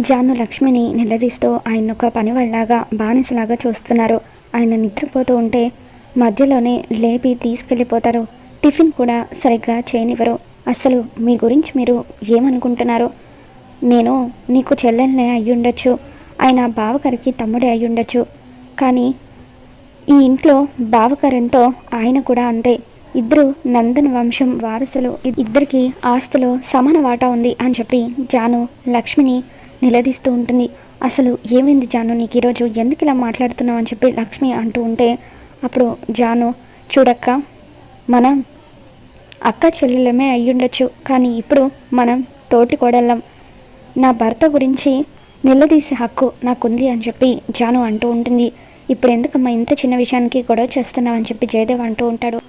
జాను లక్ష్మిని నిలదీస్తూ ఆయన ఒక పనివాళ్ళలాగా బానిసలాగా చూస్తున్నారు. ఆయన నిద్రపోతూ ఉంటే మధ్యలోనే లేపి తీసుకెళ్ళిపోతారు. టిఫిన్ కూడా సరిగ్గా చేయనివ్వరు. అసలు మీ గురించి మీరు ఏమనుకుంటున్నారు? నేను నీకు చెల్లెల్నే అయ్యుండొచ్చు. ఆయన బావగారికి తమ్ముడే అయ్యుండొచ్చు. కానీ ఈ ఇంట్లో బావగారెంతో ఆయన కూడా అంతే. ఇద్దరు నందన్ వంశం వారసులు. ఇద్దరికి ఆస్తులు సమాన వాటా ఉంది అని చెప్పి జాను లక్ష్మిని నిలదీస్తూ ఉంటుంది. అసలు ఏమైంది జాను? నీకు ఈరోజు ఎందుకు ఇలా మాట్లాడుతున్నావు? అని చెప్పి లక్ష్మి అంటూ ఉంటే అప్పుడు జాను చూడక్క మనం అక్క చెల్లెలమే అయ్యుండొచ్చు. కానీ ఇప్పుడు మనం తోటి కోడళ్ళం. నా భర్త గురించి నిలదీసే హక్కు నాకుంది అని చెప్పి జాను అంటూ ఉంటుంది. ఇప్పుడు ఎందుకమ్మా ఇంత చిన్న విషయానికి గొడవ చేస్తున్నావు? అని చెప్పి జయదేవ్ అంటూ ఉంటాడు.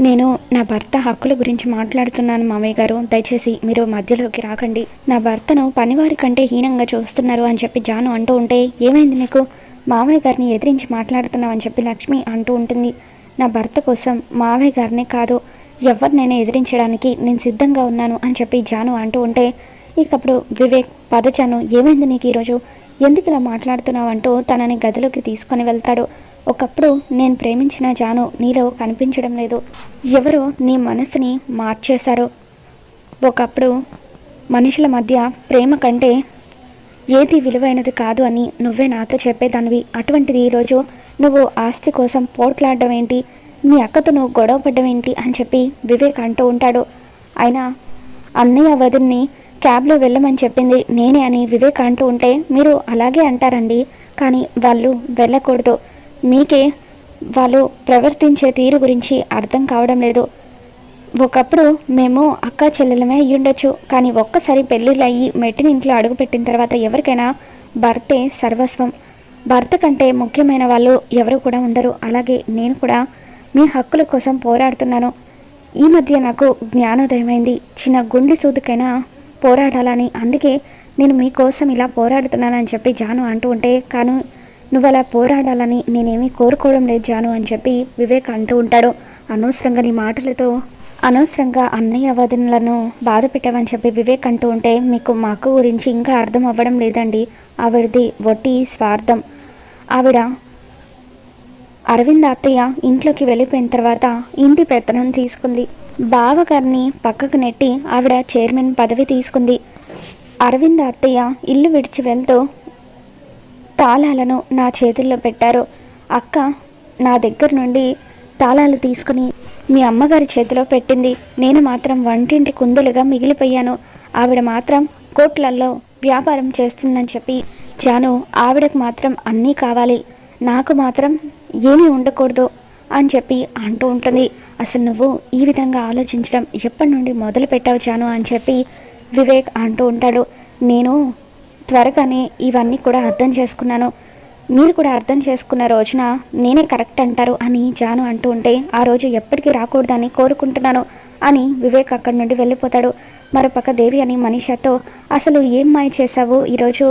నేను నా భర్త హక్కుల గురించి మాట్లాడుతున్నాను మామయ్య గారు. దయచేసి మీరు మధ్యలోకి రాకండి. నా భర్తను పనివాడి కంటే హీనంగా చూస్తున్నారు అని చెప్పి జాను అంటూ ఉంటే ఏమైంది నీకు? మామయ్య గారిని ఎదిరించి మాట్లాడుతున్నావు అని చెప్పి లక్ష్మి అంటూ ఉంటుంది. నా భర్త కోసం మావయ్య గారినే కాదు ఎవరినైనా ఎదిరించడానికి నేను సిద్ధంగా ఉన్నాను అని చెప్పి జాను అంటూ ఉంటే ఇకప్పుడు వివేక్ పదజాను ఏమైంది నీకు ఈరోజు? ఎందుకు ఇలా మాట్లాడుతున్నావు? అంటూ తనని గదిలోకి తీసుకొని వెళ్తాడు. ఒకప్పుడు నేను ప్రేమించిన జాను నీలో కనిపించడం లేదు. ఎవరు నీ మనసుని మార్చేశారు. ఒకప్పుడు మనుషుల మధ్య ప్రేమ కంటే ఏది విలువైనది కాదు అని నువ్వే నాతో చెప్పేదానివి. అటువంటిది ఈరోజు నువ్వు ఆస్తి కోసం పోట్లాడడం ఏంటి? మీ అక్కతో నువ్వు గొడవ పడ్డం ఏంటి? అని చెప్పి వివేక్ అంటూ ఉంటాడు. అయినా అన్నయ్య వదిన్ని క్యాబ్లో వెళ్ళమని చెప్పింది నేనే అని వివేక్ అంటూ ఉంటే మీరు అలాగే అంటారండి. కానీ వాళ్ళు వెళ్ళకూడదు. మీకే వాళ్ళు ప్రవర్తించే తీరు గురించి అర్థం కావడం లేదు. ఒకప్పుడు మేము అక్క చెల్లెలమే అయ్యుండొచ్చు కానీ ఒక్కసారి పెళ్ళిళ్ళు అయ్యి మెట్టిన ఇంట్లో అడుగుపెట్టిన తర్వాత ఎవరికైనా భర్తే సర్వస్వం. భర్త కంటే ముఖ్యమైన వాళ్ళు ఎవరు కూడా ఉండరు. అలాగే నేను కూడా మీ హక్కుల కోసం పోరాడుతున్నాను. ఈ మధ్య నాకు జ్ఞానోదయమైంది. చిన్న గుండె సూదుకైనా పోరాడాలని. అందుకే నేను మీకోసం ఇలా పోరాడుతున్నానని చెప్పి జాను అంటూ ఉంటే కాను నువ్వు అలా పోరాడాలని నేనేమీ కోరుకోవడం లేదు జాను అని చెప్పి వివేక్ అంటూ ఉంటాడు. అనవసరంగా నీ మాటలతో అనవసరంగా అన్నయ్య వదనలను బాధ పెట్టావని చెప్పి వివేక్ అంటూ ఉంటే మీకు మా అక్క గురించి ఇంకా అర్థం అవ్వడం లేదండి. ఆవిడది వట్టి స్వార్థం. ఆవిడ అరవింద్ అత్తయ్య ఇంట్లోకి వెళ్ళిపోయిన తర్వాత ఇంటి పెత్తనం తీసుకుంది. బావగారిని పక్కకు నెట్టి ఆవిడ చైర్మన్ పదవి తీసుకుంది. అరవింద్ అత్తయ్య ఇల్లు విడిచి వెళ్తూ తాళాలను నా చేతుల్లో పెట్టారు. అక్క నా దగ్గర నుండి తాళాలు తీసుకుని మీ అమ్మగారి చేతిలో పెట్టింది. నేను మాత్రం వంటింటి కుందలుగా మిగిలిపోయాను. ఆవిడ మాత్రం కోట్లల్లో వ్యాపారం చేస్తుందని చెప్పి జాను ఆవిడకు మాత్రం అన్నీ కావాలి. నాకు మాత్రం ఏమీ ఉండకూడదు అని చెప్పి అంటూ ఉంటుంది. అసలు నువ్వు ఈ విధంగా ఆలోచించడం ఎప్పటి నుండి మొదలు పెట్టావు జాను అని చెప్పి వివేక్ అంటూ ఉంటాడు. నేను త్వరగానే ఇవన్నీ కూడా అర్థం చేసుకున్నాను. మీరు కూడా అర్థం చేసుకున్న రోజున నేనే కరెక్ట్ అంటారు అని జాను అంటూ ఉంటే ఆ రోజు ఎప్పటికీ రాకూడదని కోరుకుంటున్నాను అని వివేక్ అక్కడి నుండి వెళ్ళిపోతాడు. మరోపక్క దేవి అని మనీషాతో అసలు ఏం మాయ చేశావు? ఈరోజు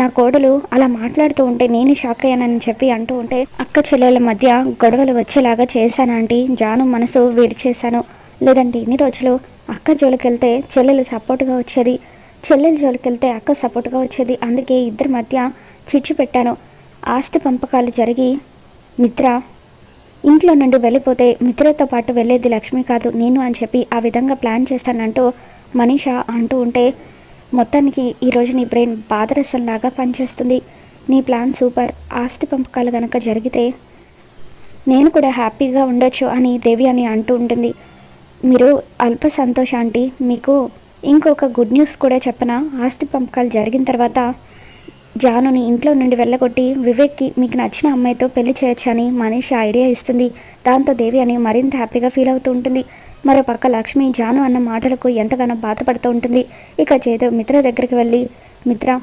నా కోడలు అలా మాట్లాడుతూ ఉంటే నేనే షాక్ అయ్యానని చెప్పి అంటూ ఉంటే అక్క చెల్లెల మధ్య గొడవలు వచ్చేలాగా చేశానంటే జాను మనసు వేడి చేశాను లేదంటే ఇన్ని రోజులు అక్క జోలికెళ్తే చెల్లెలు సపోర్ట్గా వచ్చేది చెల్లెలు జోలికెళ్తే అక్క సపోర్ట్గా వచ్చేది. అందుకే ఇద్దరి మధ్య చిచ్చు పెట్టాను. ఆస్తి పంపకాలు జరిగి మిత్ర ఇంట్లో నుండి వెళ్ళిపోతే మిత్రతో పాటు వెళ్ళేది లక్ష్మి కాదు నేను అని చెప్పి ఆ విధంగా ప్లాన్ చేస్తానంటూ మనీష అంటూ ఉంటే మొత్తానికి ఈరోజు నీ బ్రెయిన్ బాధరసంలాగా పనిచేస్తుంది. నీ ప్లాన్ సూపర్. ఆస్తి పంపకాలు కనుక జరిగితే నేను కూడా హ్యాపీగా ఉండొచ్చు అని దేవి అని అంటూ ఉంటుంది. మీరు అల్ప సంతోష ఆంటీ మీకు ఇంకొక గుడ్ న్యూస్ కూడా చెప్పనా? ఆస్తి పంపకాలు జరిగిన తర్వాత జానుని ఇంట్లో నుండి వెళ్ళగొట్టి వివేక్కి మీకు నచ్చిన అమ్మాయితో పెళ్ళి చేయొచ్చని మనిషి ఐడియా ఇస్తుంది. దాంతో దేవి అని మరింత హ్యాపీగా ఫీల్ అవుతూ ఉంటుంది. మరో పక్క లక్ష్మి జాను అన్న మాటలకు ఎంతగానో బాధపడుతూ ఉంటుంది. ఇక చేదు మిత్ర దగ్గరికి వెళ్ళి మిత్ర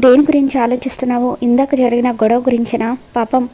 దేని గురించి ఆలోచిస్తున్నావు? ఇందాక జరిగిన గొడవ గురించేనా? పాపం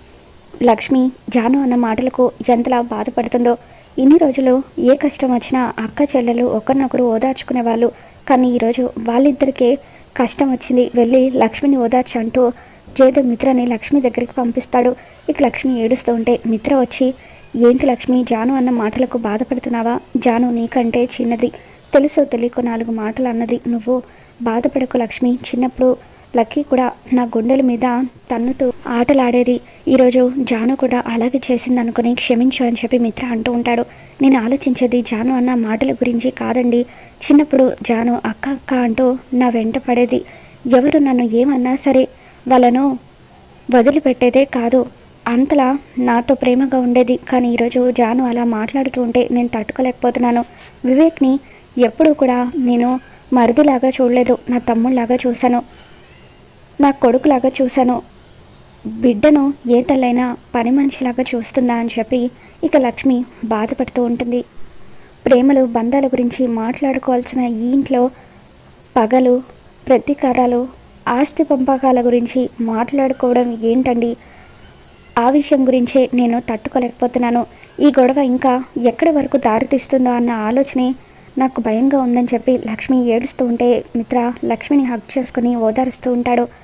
లక్ష్మి జాను అన్న మాటలకు ఎంతలా బాధపడుతుందో ఇన్ని రోజులు ఏ కష్టం వచ్చినా అక్క చెల్లెలు ఒకరినొకరు ఓదార్చుకునే వాళ్ళు. కానీ ఈరోజు వాళ్ళిద్దరికే కష్టం వచ్చింది. వెళ్ళి లక్ష్మిని ఓదార్చు అంటూ జయదు మిత్రని లక్ష్మి దగ్గరికి పంపిస్తాడు. ఇక లక్ష్మి ఏడుస్తూ ఉంటే మిత్ర వచ్చి ఏంటి లక్ష్మి జాను అన్న మాటలకు బాధపడుతున్నావా? జాను నీకంటే చిన్నది. తెలుసో తెలియకు నాలుగు మాటలు అన్నది. నువ్వు బాధపడకు లక్ష్మి. చిన్నప్పుడు లక్కీ కూడా నా గుండెల మీద తన్నుతూ ఆటలాడేది. ఈరోజు జాను కూడా అలాగే చేసింది అనుకుని క్షమించు అని చెప్పి మిత్ర అంటూ ఉంటాడు. నేను ఆలోచించేది జాను అన్న మాటల గురించి కాదండి. చిన్నప్పుడు జాను అక్క అక్క అంటూ నా వెంట పడేది. ఎవరు నన్ను ఏమన్నా సరే వాళ్ళను వదిలిపెట్టేదే కాదు. అంతలా నాతో ప్రేమగా ఉండేది. కానీ ఈరోజు జాను అలా మాట్లాడుతూ ఉంటే నేను తట్టుకోలేకపోతున్నాను. వివేక్ని ఎప్పుడూ కూడా నేను మరిదిలాగా చూడలేదు. నా తమ్ముళ్ళలాగా చూశాను. నా కొడుకులాగా చూశాను. బిడ్డను ఏ తల్లైనా పని మనిషిలాగా చూస్తుందా అని చెప్పి ఇక లక్ష్మి బాధపడుతూ ఉంటుంది. ప్రేమలు బంధాల గురించి మాట్లాడుకోవాల్సిన ఈ ఇంట్లో పగలు ప్రతీకారాలు ఆస్తి పంపకాల గురించి మాట్లాడుకోవడం ఏంటండి? ఆ విషయం గురించే నేను తట్టుకోలేకపోతున్నాను. ఈ గొడవ ఇంకా ఎక్కడి వరకు దారితీస్తుందో అన్న ఆలోచనే నాకు భయంగా ఉందని చెప్పి లక్ష్మి ఏడుస్తూ ఉంటే మిత్ర లక్ష్మిని హక్ చేసుకుని ఓదారుస్తూ ఉంటాడు.